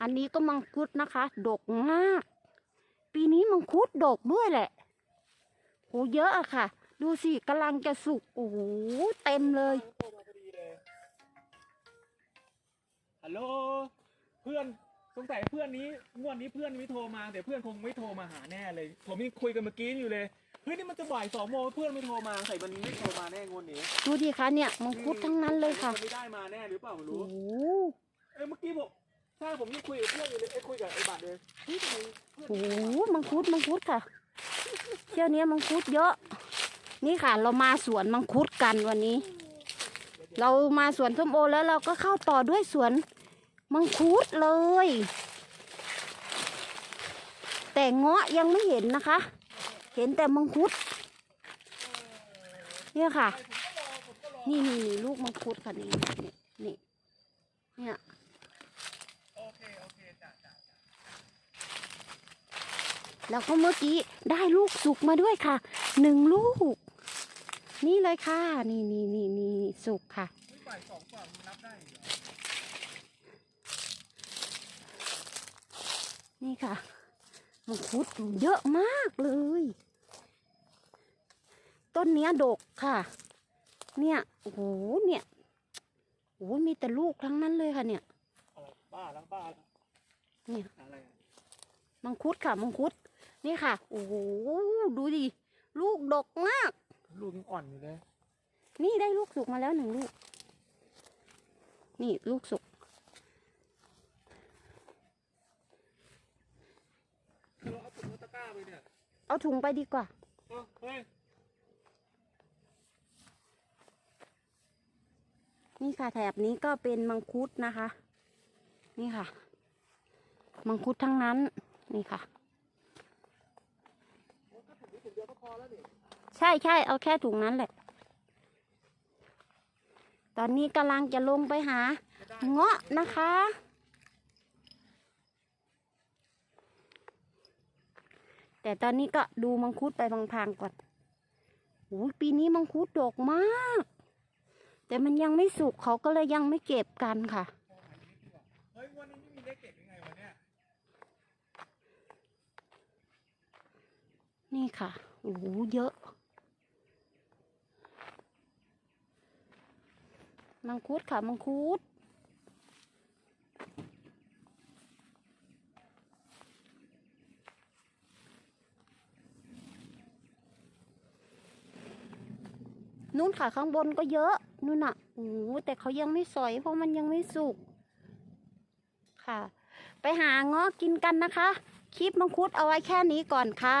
อันนี้ก็มังคุดนะคะ ดกมาก ปีนี้มังคุดดกด้วยแหละโหเยอะอะค่ะ ดูสิกำลังจะสุกโอ้โหเต็มเลยโทรมาพอดีเลย ฮัลโหล เพื่อน สงสัยเพื่อนนี้งวดนี้เพื่อนไม่โทรมา แต่เพื่อนคงไม่โทรมาหาแน่เลย ผมยังคุยกันเมื่อกี้อยู่เลย เฮ้ยนี่มันจะบ่ายสองโมงเพื่อนไม่โทรมาใส่มันไม่โทรมาแน่งวดนี้ ดูดิคะเนี่ยมังคุดทั้งนั้นเลยค่ะ มันไม่ได้มาแน่หรือเปล่าไม่โอ้รู้โหเอ้ยเมื่อกี้ผมใช่ผมยังคุยกับเพื่อนอยู่เลยเอ้ยคุยกับไอ้บัตรเลยเฮ้ยทำไมเพื่อนโอ้โหมังคุดมังคุดค่ะ เที่ยวนี้มังคุดเยอะ นี่ค่ะเรามาสวนมังคุดกันวันนี้ เรามาสวนส้มโอแล้วเราก็เข้าต่อด้วยสวนมังคุดเลย แต่เงาะยังไม่เห็นนะคะ เห็นแต่มังคุด เนี่ยค่ะ นี่นี่นี่ลูกมังคุดค่ะนี่นี่นี่เนี่ย โอเคโอเคจ้ะจ้ะจ้ะ แล้วก็เมื่อกี้ได้ลูกสุกมาด้วยค่ะหนึ่งลูก นี่เลยค่ะ นี่นี่นี่นี่สุกค่ะเฮ้ยบ่ายสองกว่ามันนับได้เหรอนี่ค่ะมังคุดเยอะมากเลย ต้นเนี้ยดกค่ะ เนี่ยโอ้โหเนี่ยโอ้โหมีแต่ลูกทั้งนั้นเลยค่ะเนี่ยอะไรบ้าแล้วบ้าแล้วเนี่ยอะไรอะ มังคุดค่ะ มังคุด นี่ค่ะ โอ้โห ดูดิ ลูกดกมาก ลูกยังอ่อนอยู่เลย นี่ได้ลูกสุกมาแล้วหนึ่งลูก นี่ลูกสุกคือเราเอาถุงตะกร้าไปเนี่ยเอาถุงไปดีกว่า เอ้าเฮ้ยนี่ค่ะแถบนี้ก็เป็นมังคุดนะคะ นี่ค่ะ มังคุดทั้งนั้น นี่ค่ะโอ้ก็ถุงนี้ถุงเดียวก็พอแล้วนี่ใช่ใช่เอาแค่ถุงนั้นแหละ ตอนนี้กำลังจะลงไปหาไม่ได้เงาะนะคะ แต่ตอนนี้ก็ดูมังคุดไปพลางๆก่อนโอ้ยปีนี้มังคุดดกมาก แต่มันยังไม่สุกเขาก็เลยยังไม่เก็บกันค่ะ เฮ้ยวันนี้ไม่มีเลขเก็บยังไงวะเนี่ย นี่ค่ะโอ้โหเยอะ มังคุดค่ะ มังคุดนู่นค่ะข้างบนก็เยอะนู่นน่ะโอ้โหแต่เขายังไม่สอยเพราะมันยังไม่สุก ค่ะ ไปหางาะกินกันนะคะ คลิปมังคุดเอาไว้แค่นี้ก่อนค่ะ